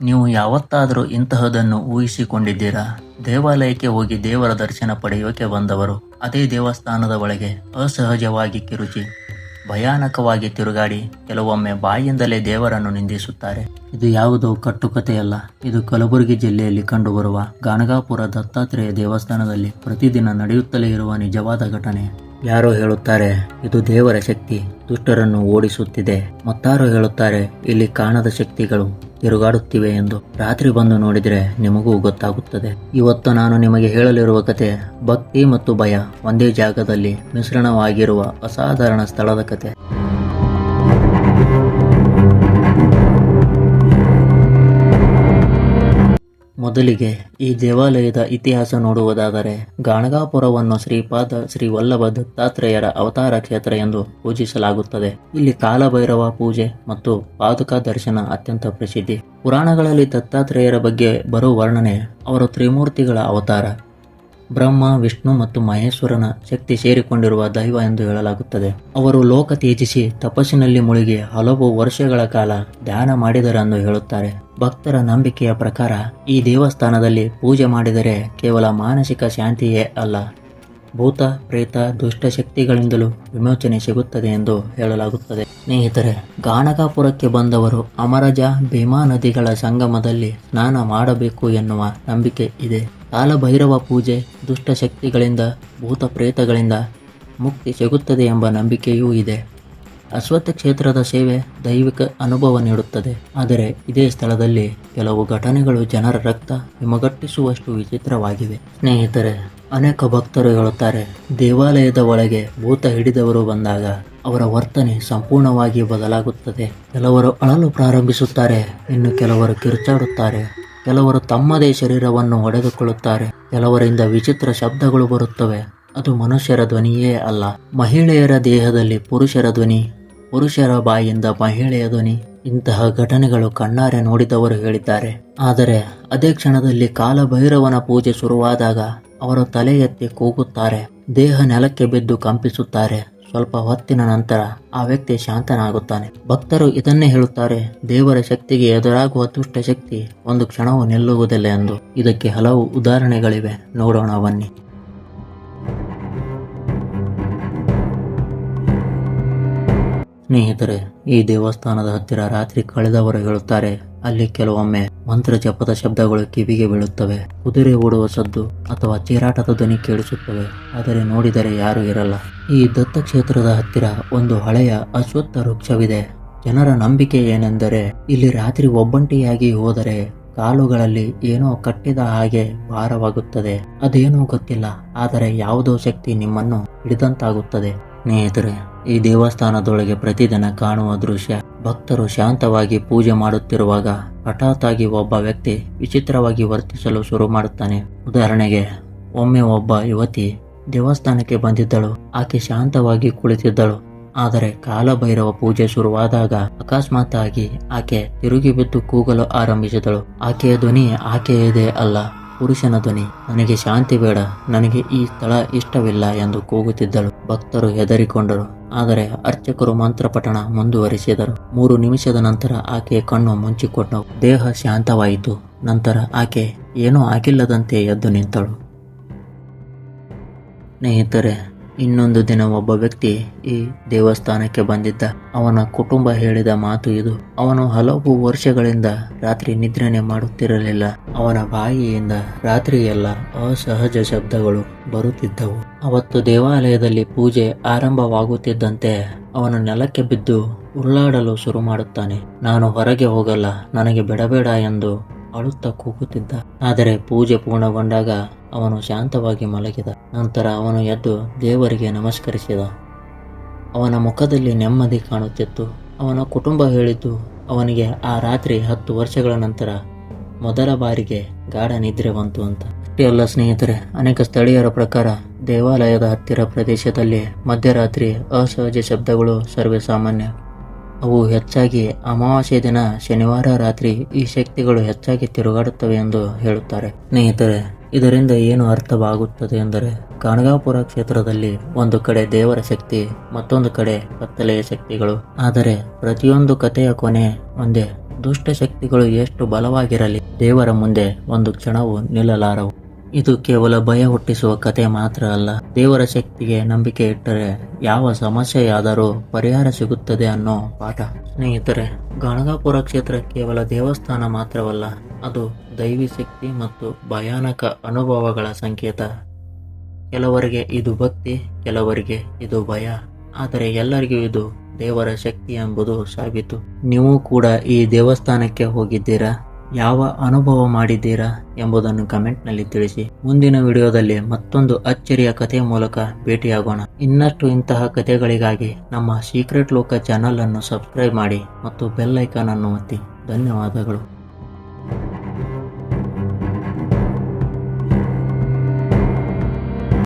ನೀವು ಯಾವತ್ತಾದರೂ ಇಂತಹದನ್ನು ಊಹಿಸಿಕೊಂಡಿದ್ದೀರಾ? ದೇವಾಲಯಕ್ಕೆ ಹೋಗಿ ದೇವರ ದರ್ಶನ ಪಡೆಯೋಕೆ ಬಂದವರು ಅದೇ ದೇವಸ್ಥಾನದ ಒಳಗೆ ಅಸಹಜವಾಗಿ ಕಿರುಚಿ, ಭಯಾನಕವಾಗಿ ತಿರುಗಾಡಿ ಕೆಲವೊಮ್ಮೆ ಬಾಯಿಂದಲೇ ದೇವರನ್ನು ನಿಂದಿಸುತ್ತಾರೆ. ಇದು ಯಾವುದೋ ಕಟ್ಟುಕತೆಯಲ್ಲ ಇದು ಕಲಬುರಗಿ ಜಿಲ್ಲೆಯಲ್ಲಿ ಕಂಡುಬರುವ ಗಾನಗಾಪುರ ದತ್ತಾತ್ರೇಯ ದೇವಸ್ಥಾನದಲ್ಲಿ ಪ್ರತಿದಿನ ನಡೆಯುತ್ತಲೇ ಇರುವ ನಿಜವಾದ ಘಟನೆ. ಯಾರೋ ಹೇಳುತ್ತಾರೆ, ಇದು ದೇವರ ಶಕ್ತಿ, ದುಷ್ಟರನ್ನು ಓಡಿಸುತ್ತಿದೆ. ಮತ್ತಾರೋ ಹೇಳುತ್ತಾರೆ, ಇಲ್ಲಿ ಕಾಣದ ಶಕ್ತಿಗಳು. ತಿರುಗಾಡುತ್ತಿವೆ ಎಂದು ರಾತ್ರಿ ಬಂದು ನೋಡಿದರೆ ನಿಮಗೂ ಗೊತ್ತಾಗುತ್ತದೆ. ಇವತ್ತು ನಾನು ನಿಮಗೆ ಹೇಳಲಿರುವ ಕತೆ, ಭಕ್ತಿ ಮತ್ತು ಭಯ ಒಂದೇ ಜಾಗದಲ್ಲಿ ಮಿಶ್ರಣವಾಗಿರುವ ಅಸಾಧಾರಣ ಸ್ಥಳದ ಕತೆ. ಮೊದಲಿಗೆ ಈ ದೇವಾಲಯದ ಇತಿಹಾಸ ನೋಡುವುದಾದರೆ ಗಾಣಗಾಪುರವನ್ನು ಶ್ರೀಪಾದ ಶ್ರೀ ವಲ್ಲಭ ದತ್ತಾತ್ರೇಯರ ಅವತಾರ ಕ್ಷೇತ್ರ ಎಂದು ಪೂಜಿಸಲಾಗುತ್ತದೆ. ಇಲ್ಲಿ ಕಾಲಭೈರವ ಪೂಜೆ ಮತ್ತು ಪಾದುಕ ದರ್ಶನ ಅತ್ಯಂತ ಪ್ರಸಿದ್ಧಿ. ಪುರಾಣಗಳಲ್ಲಿ ದತ್ತಾತ್ರೇಯರ ಬಗ್ಗೆ ಬರುವ ವರ್ಣನೆ ಅವರು ತ್ರಿಮೂರ್ತಿಗಳ ಅವತಾರ. ಬ್ರಹ್ಮ, ವಿಷ್ಣು ಮತ್ತು ಮಹೇಶ್ವರನ ಶಕ್ತಿ ಸೇರಿಕೊಂಡಿರುವ ದೈವ ಎಂದು ಹೇಳಲಾಗುತ್ತದೆ. ಅವರು ಲೋಕ ತ್ಯಜಿಸಿ ತಪಸ್ಸಿನಲ್ಲಿ ಮುಳುಗಿ ಹಲವು ವರ್ಷಗಳ ಕಾಲ ಧ್ಯಾನ ಮಾಡಿದರೆಂದು ಹೇಳುತ್ತಾರೆ. ಭಕ್ತರ ನಂಬಿಕೆಯ ಪ್ರಕಾರ ಈ ದೇವಸ್ಥಾನದಲ್ಲಿ ಪೂಜೆ ಮಾಡಿದರೆ ಕೇವಲ ಮಾನಸಿಕ ಶಾಂತಿಯೇ ಅಲ್ಲ. ಭೂತ, ಪ್ರೇತ ದುಷ್ಟಶಕ್ತಿಗಳಿಂದಲೂ ವಿಮೋಚನೆ ಸಿಗುತ್ತದೆ ಎಂದು ಹೇಳಲಾಗುತ್ತದೆ. ಸ್ನೇಹಿತರೆ, ಗಾಣಗಾಪುರಕ್ಕೆ ಬಂದವರು ಅಮರಜ ಭೀಮಾ ನದಿಗಳ ಸಂಗಮದಲ್ಲಿ ಸ್ನಾನ ಮಾಡಬೇಕು ಎನ್ನುವ ನಂಬಿಕೆ ಇದೆ. ಕಾಲಭೈರವ ಪೂಜೆ ದುಷ್ಟಶಕ್ತಿಗಳಿಂದ ಭೂತ ಪ್ರೇತಗಳಿಂದ ಮುಕ್ತಿ ಸಿಗುತ್ತದೆ ಎಂಬ ನಂಬಿಕೆಯೂ ಇದೆ. ಅಶ್ವತ್ಥ ಕ್ಷೇತ್ರದ ಸೇವೆ ದೈವಿಕ ಅನುಭವ ನೀಡುತ್ತದೆ. ಆದರೆ ಇದೇ ಸ್ಥಳದಲ್ಲಿ ಕೆಲವು ಘಟನೆಗಳು ಜನರ ರಕ್ತ ಹಿಮಗಟ್ಟಿಸುವಷ್ಟು ವಿಚಿತ್ರವಾಗಿವೆ. ಸ್ನೇಹಿತರೆ, ಅನೇಕ ಭಕ್ತರು ಹೇಳುತ್ತಾರೆ, ದೇವಾಲಯದ ಒಳಗೆ ಭೂತ ಹಿಡಿದವರು ಬಂದಾಗ ಅವರ ವರ್ತನೆ ಸಂಪೂರ್ಣವಾಗಿ ಬದಲಾಗುತ್ತದೆ. ಕೆಲವರು ಅಳಲು ಪ್ರಾರಂಭಿಸುತ್ತಾರೆ, ಇನ್ನು ಕೆಲವರು ಕಿರುಚಾಡುತ್ತಾರೆ. ಕೆಲವರು ತಮ್ಮದೇ ಶರೀರವನ್ನು ಹೊಡೆದುಕೊಳ್ಳುತ್ತಾರೆ. ಕೆಲವರಿಂದ ವಿಚಿತ್ರ ಶಬ್ದಗಳು ಬರುತ್ತವೆ. ಅದು ಮನುಷ್ಯರ ಧ್ವನಿಯೇ ಅಲ್ಲ, ಮಹಿಳೆಯರ ದೇಹದಲ್ಲಿ ಪುರುಷರ ಧ್ವನಿ. ಪುರುಷರ ಬಾಯಿಂದ ಮಹಿಳೆಯ ಧ್ವನಿ. ಇಂತಹ ಘಟನೆಗಳು ಕಣ್ಣಾರೆ ನೋಡಿದವರು ಹೇಳಿದ್ದಾರೆ. ಆದರೆ ಅದೇ ಕ್ಷಣದಲ್ಲಿ ಕಾಲಭೈರವನ ಪೂಜೆ ಶುರುವಾದಾಗ ಅವರು ತಲೆ ಎತ್ತಿ ಕೂಗುತ್ತಾರೆ. ದೇಹ ನೆಲಕ್ಕೆ ಬಿದ್ದು ಕಂಪಿಸುತ್ತಾರೆ. ಸ್ವಲ್ಪ ಹೊತ್ತಿನ ನಂತರ ಆ ವ್ಯಕ್ತಿ ಶಾಂತನಾಗುತ್ತಾನೆ. ಭಕ್ತರು ಇದನ್ನೇ ಹೇಳುತ್ತಾರೆ, ದೇವರ ಶಕ್ತಿಗೆ ಎದುರಾಗುವ ದುಷ್ಟ ಶಕ್ತಿ ಒಂದು ಕ್ಷಣವೂ ನಿಲ್ಲುವುದಿಲ್ಲ ಎಂದು. ಇದಕ್ಕೆ ಹಲವು ಉದಾಹರಣೆಗಳಿವೆ. ನೋಡೋಣ ಬನ್ನಿ. ಸ್ನೇಹಿತರೆ, ಈ ದೇವಸ್ಥಾನದ ಹತ್ತಿರ ರಾತ್ರಿ ಕಳೆದವರು ಹೇಳುತ್ತಾರೆ, ಅಲ್ಲಿ ಕೆಲವೊಮ್ಮೆ ಮಂತ್ರ ಜಪದ ಶಬ್ದಗಳು ಕಿವಿಗೆ ಬೀಳುತ್ತವೆ, ಕುದುರೆ ಓಡುವ ಸದ್ದು ಅಥವಾ ಚೀರಾಟದ ಧ್ವನಿ ಕೇಳಿಸುತ್ತವೆ, ಆದರೆ ನೋಡಿದರೆ ಯಾರೂ ಇರಲ್ಲ. ಈ ದತ್ತ ಕ್ಷೇತ್ರದ ಹತ್ತಿರ ಒಂದು ಹಳೆಯ ಅಶ್ವತ್ಥ ವೃಕ್ಷವಿದೆ. ಜನರ ನಂಬಿಕೆ ಏನೆಂದರೆ, ಇಲ್ಲಿ ರಾತ್ರಿ ಒಬ್ಬಂಟಿಯಾಗಿ ಹೋದರೆ ಕಾಲುಗಳಲ್ಲಿ ಏನೋ ಕಟ್ಟಿದ ಹಾಗೆ ಭಾರವಾಗುತ್ತದೆ. ಅದೇನೋ ಗೊತ್ತಿಲ್ಲ, ಆದರೆ ಯಾವುದೋ ಶಕ್ತಿ ನಿಮ್ಮನ್ನು ಹಿಡಿದಂತಾಗುತ್ತದೆ. ಸ್ನೇಹಿತರೆ, ಈ ದೇವಸ್ಥಾನದೊಳಗೆ ಪ್ರತಿದಿನ ಕಾಣುವ ದೃಶ್ಯ, ಭಕ್ತರು ಶಾಂತವಾಗಿ ಪೂಜೆ ಮಾಡುತ್ತಿರುವಾಗ ಹಠಾತ್ ಆಗಿ ಒಬ್ಬ ವ್ಯಕ್ತಿ ವಿಚಿತ್ರವಾಗಿ ವರ್ತಿಸಲು ಶುರು ಮಾಡುತ್ತಾನೆ. ಉದಾಹರಣೆಗೆ, ಒಮ್ಮೆ ಒಬ್ಬ ಯುವತಿ ದೇವಸ್ಥಾನಕ್ಕೆ ಬಂದಿದ್ದಳು, ಆಕೆ ಶಾಂತವಾಗಿ ಕುಳಿತಿದ್ದಳು. ಆದರೆ ಕಾಲಭೈರವ ಪೂಜೆ ಶುರುವಾದಾಗ ಅಕಸ್ಮಾತ್ ಆಗಿ ಆಕೆ ತಿರುಗಿ ಬಿದ್ದು ಕೂಗಲು ಆರಂಭಿಸಿದಳು. ಆಕೆಯ ಧ್ವನಿ ಆಕೆಯದೇ ಅಲ್ಲ. ಪುರುಷನ ಧ್ವನಿ, ನನಗೆ ಶಾಂತಿ ಬೇಡ, ನನಗೆ ಈ ಸ್ಥಳ ಇಷ್ಟವಿಲ್ಲ ಎಂದು ಕೂಗುತ್ತಿದ್ದಳು. ಭಕ್ತರು ಹೆದರಿಕೊಂಡರು, ಆದರೆ ಅರ್ಚಕರು ಮಂತ್ರಪಠಣ ಮುಂದುವರಿಸಿದರು. ಮೂರು ನಿಮಿಷದ ನಂತರ ಆಕೆಯ ಕಣ್ಣು ಮುಚ್ಚಿಕೊಂಡವು. ದೇಹ ಶಾಂತವಾಯಿತು. ನಂತರ ಆಕೆ, ಏನೂ ಆಗಿಲ್ಲದಂತೆ ಎದ್ದು ನಿಂತಳು. ಸ್ನೇಹಿತರೆ ಇನ್ನೊಂದು ದಿನ ಒಬ್ಬ ವ್ಯಕ್ತಿ ಈ ದೇವಸ್ಥಾನಕ್ಕೆ ಬಂದಿದ್ದ. ಅವನ ಕುಟುಂಬ ಹೇಳಿದ ಮಾತು ಇದು. ಅವನು ಹಲವು ವರ್ಷಗಳಿಂದ ರಾತ್ರಿ ನಿದ್ರನೆ ಮಾಡುತ್ತಿರಲಿಲ್ಲ. ಅವನ ಬಾಯಿಯಿಂದ ರಾತ್ರಿಯೆಲ್ಲ ಅಸಹಜ ಶಬ್ದಗಳು ಬರುತ್ತಿದ್ದವು. ಅವತ್ತು ದೇವಾಲಯದಲ್ಲಿ ಪೂಜೆ ಆರಂಭವಾಗುತ್ತಿದ್ದಂತೆ ಅವನು ನೆಲಕ್ಕೆ ಬಿದ್ದು ಉರುಳಾಡಲು ಶುರು ಮಾಡುತ್ತಾನೆ. ನಾನು ಹೊರಗೆ ಹೋಗಲ್ಲ, ನನಗೆ ಬಿಡಬೇಡ ಎಂದು ಅಳುತ್ತ ಕೂಗುತ್ತಿದ್ದ. ಆದರೆ ಪೂಜೆ ಪೂರ್ಣಗೊಂಡಾಗ ಅವನು ಶಾಂತವಾಗಿ ಮಲಗಿದ. ನಂತರ ಅವನು ಎದ್ದು ದೇವರಿಗೆ ನಮಸ್ಕರಿಸಿದ. ಅವನ ಮುಖದಲ್ಲಿ ನೆಮ್ಮದಿ ಕಾಣುತ್ತಿತ್ತು. ಅವನ ಕುಟುಂಬ ಹೇಳಿದ್ದು, ಅವನಿಗೆ ಆ ರಾತ್ರಿ ಹತ್ತು ವರ್ಷಗಳ ನಂತರ ಮೊದಲ ಬಾರಿಗೆ ಗಾಢ ನಿದ್ರೆ ಬಂತು ಅಂತ. ಅಷ್ಟೇ ಅಲ್ಲ ಸ್ನೇಹಿತರೆ, ಅನೇಕ ಸ್ಥಳೀಯರ ಪ್ರಕಾರ ದೇವಾಲಯದ ಹತ್ತಿರ ಪ್ರದೇಶದಲ್ಲಿ ಮಧ್ಯರಾತ್ರಿ ಅಸಹಜ ಶಬ್ದಗಳು ಸರ್ವೇ ಸಾಮಾನ್ಯ. ಅವು ಹೆಚ್ಚಾಗಿ ಅಮಾವಾಸ್ಯೆ ದಿನ ಶನಿವಾರ ರಾತ್ರಿ ಈ ಶಕ್ತಿಗಳು ಹೆಚ್ಚಾಗಿ ತಿರುಗಾಡುತ್ತವೆ ಎಂದು ಹೇಳುತ್ತಾರೆ. ಸ್ನೇಹಿತರೆ ಇದರಿಂದ ಏನು ಅರ್ಥವಾಗುತ್ತದೆ ಎಂದರೆ ಕಾಣಗಾಪುರ ಕ್ಷೇತ್ರದಲ್ಲಿ ಒಂದು ಕಡೆ ದೇವರ ಶಕ್ತಿ, ಮತ್ತೊಂದು ಕಡೆ ಕತ್ತಲೆಯ ಶಕ್ತಿಗಳು. ಆದರೆ ಪ್ರತಿಯೊಂದು ಕಥೆಯ ಕೊನೆ ಒಂದೇ ದುಷ್ಟ ಶಕ್ತಿಗಳು ಎಷ್ಟು ಬಲವಾಗಿರಲಿ, ದೇವರ ಮುಂದೆ ಒಂದು ಕ್ಷಣವು ನಿಲ್ಲಲಾರವು. ಇದು ಕೇವಲ ಭಯ ಹುಟ್ಟಿಸುವ ಕತೆ ಮಾತ್ರ ಅಲ್ಲ. ದೇವರ ಶಕ್ತಿಗೆ ನಂಬಿಕೆ ಇಟ್ಟರೆ ಯಾವ ಸಮಸ್ಯೆಯಾದರೂ ಪರಿಹಾರ ಸಿಗುತ್ತದೆ ಅನ್ನೋ ಪಾಠ. ಸ್ನೇಹಿತರೆ ಗಣಗಾಪುರ ಕ್ಷೇತ್ರ ಕೇವಲ ದೇವಸ್ಥಾನ ಮಾತ್ರವಲ್ಲ, ಅದು ದೈವಿ ಶಕ್ತಿ ಮತ್ತು ಭಯಾನಕ ಅನುಭವಗಳ ಸಂಕೇತ. ಕೆಲವರಿಗೆ ಇದು ಭಕ್ತಿ, ಕೆಲವರಿಗೆ ಇದು ಭಯ. ಆದರೆ ಎಲ್ಲರಿಗೂ ಇದು ದೇವರ ಶಕ್ತಿ ಎಂಬುದು ಸಾಬೀತು. ನೀವು ಕೂಡ ಈ ದೇವಸ್ಥಾನಕ್ಕೆ ಹೋಗಿದ್ದೀರಾ? ಯಾವ ಅನುಭವ ಮಾಡಿದ್ದೀರಾ ಎಂಬುದನ್ನು ಕಮೆಂಟ್ನಲ್ಲಿ ತಿಳಿಸಿ. ಮುಂದಿನ ವಿಡಿಯೋದಲ್ಲಿ ಮತ್ತೊಂದು ಅಚ್ಚರಿಯ ಕಥೆ ಮೂಲಕ ಭೇಟಿಯಾಗೋಣ. ಇನ್ನಷ್ಟು ಇಂತಹ ಕಥೆಗಳಿಗಾಗಿ ನಮ್ಮ ಸೀಕ್ರೆಟ್ ಲೋಕ ಚಾನಲ್ ಅನ್ನು ಸಬ್ಸ್ಕ್ರೈಬ್ ಮಾಡಿ ಮತ್ತು ಬೆಲ್ ಐಕಾನ್ ಅನ್ನು ಒತ್ತಿ. ಧನ್ಯವಾದಗಳು.